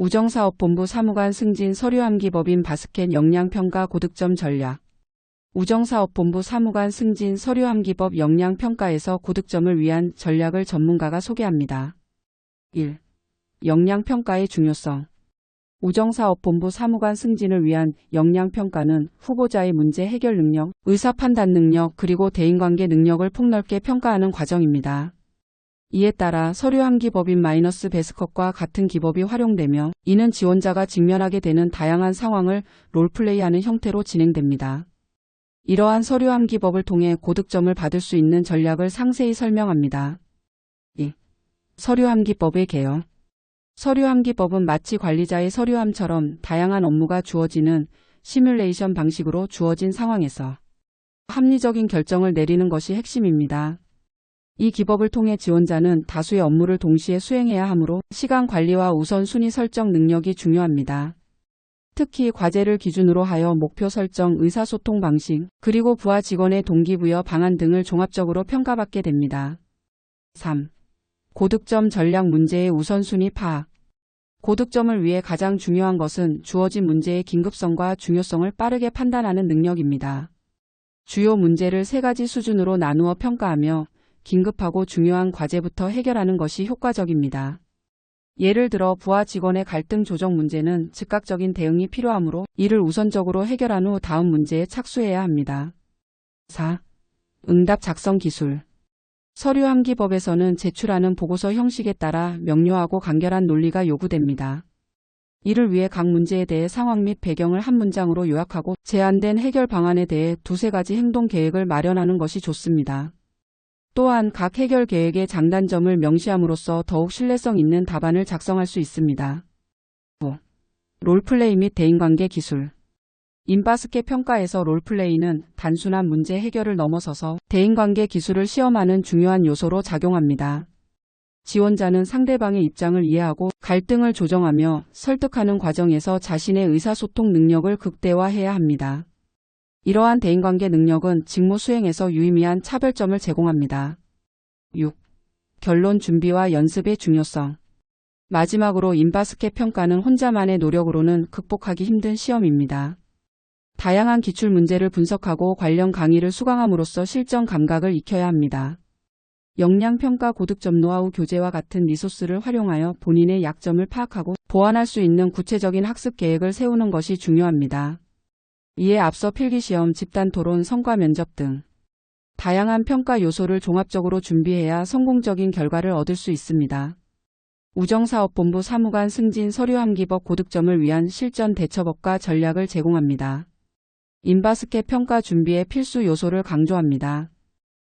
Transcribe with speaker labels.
Speaker 1: 우정사업본부 사무관 승진 서류함기법인 바스켓 역량평가 고득점 전략 우정사업본부 사무관 승진 서류함기법 역량평가에서 고득점을 위한 전략을 전문가가 소개합니다. 1. 역량평가의 중요성 우정사업본부 사무관 승진을 위한 역량평가는 후보자의 문제 해결 능력, 의사판단 능력, 그리고 대인관계 능력을 폭넓게 평가하는 과정입니다. 이에 따라 서류 함기법인 마이너스 베스컷과 같은 기법이 활용되며 이는 지원자가 직면하게 되는 다양한 상황을 롤플레이하는 형태로 진행됩니다. 이러한 서류 함기법을 통해 고득점을 받을 수 있는 전략을 상세히 설명합니다. 2. 서류 함기법의 개요. 서류 함기법은 마치 관리자의 서류 함처럼 다양한 업무가 주어지는 시뮬레이션 방식으로 주어진 상황에서 합리적인 결정을 내리는 것이 핵심입니다. 이 기법을 통해 지원자는 다수의 업무를 동시에 수행해야 하므로 시간 관리와 우선순위 설정 능력이 중요합니다. 특히 과제를 기준으로 하여 목표 설정, 의사소통 방식, 그리고 부하 직원의 동기부여 방안 등을 종합적으로 평가받게 됩니다. 3. 고득점 전략 문제의 우선순위 파악. 고득점을 위해 가장 중요한 것은 주어진 문제의 긴급성과 중요성을 빠르게 판단하는 능력입니다. 주요 문제를 세 가지 수준으로 나누어 평가하며 긴급하고 중요한 과제부터 해결하는 것이 효과적입니다. 예를 들어 부하 직원의 갈등 조정 문제는 즉각적인 대응이 필요하므로 이를 우선적으로 해결한 후 다음 문제에 착수해야 합니다. 4. 응답 작성 기술 서류 함기법에서는 제출하는 보고서 형식에 따라 명료하고 간결한 논리가 요구됩니다. 이를 위해 각 문제에 대해 상황 및 배경을 한 문장으로 요약하고 제안된 해결 방안에 대해 두세 가지 행동 계획을 마련하는 것이 좋습니다. 또한 각 해결 계획의 장단점을 명시함으로써 더욱 신뢰성 있는 답안을 작성할 수 있습니다. 5. 롤플레이 및 대인관계 기술 인바스켓 평가에서 롤플레이는 단순한 문제 해결을 넘어서서 대인관계 기술을 시험하는 중요한 요소로 작용합니다. 지원자는 상대방의 입장을 이해하고 갈등을 조정하며 설득하는 과정에서 자신의 의사소통 능력을 극대화해야 합니다. 이러한 대인관계 능력은 직무 수행에서 유의미한 차별점을 제공합니다. 6. 결론 준비와 연습의 중요성 마지막으로 인바스켓 평가는 혼자만의 노력으로는 극복하기 힘든 시험입니다. 다양한 기출 문제를 분석하고 관련 강의를 수강함으로써 실전 감각을 익혀야 합니다. 역량평가 고득점 노하우 교재와 같은 리소스를 활용하여 본인의 약점을 파악하고 보완할 수 있는 구체적인 학습 계획을 세우는 것이 중요합니다. 이에 앞서 필기시험, 집단토론, 성과 면접 등 다양한 평가 요소를 종합적으로 준비해야 성공적인 결과를 얻을 수 있습니다. 우정사업본부 사무관 승진 서류함기법 고득점을 위한 실전 대처법과 전략을 제공합니다. 인바스켓 평가 준비의 필수 요소를 강조합니다.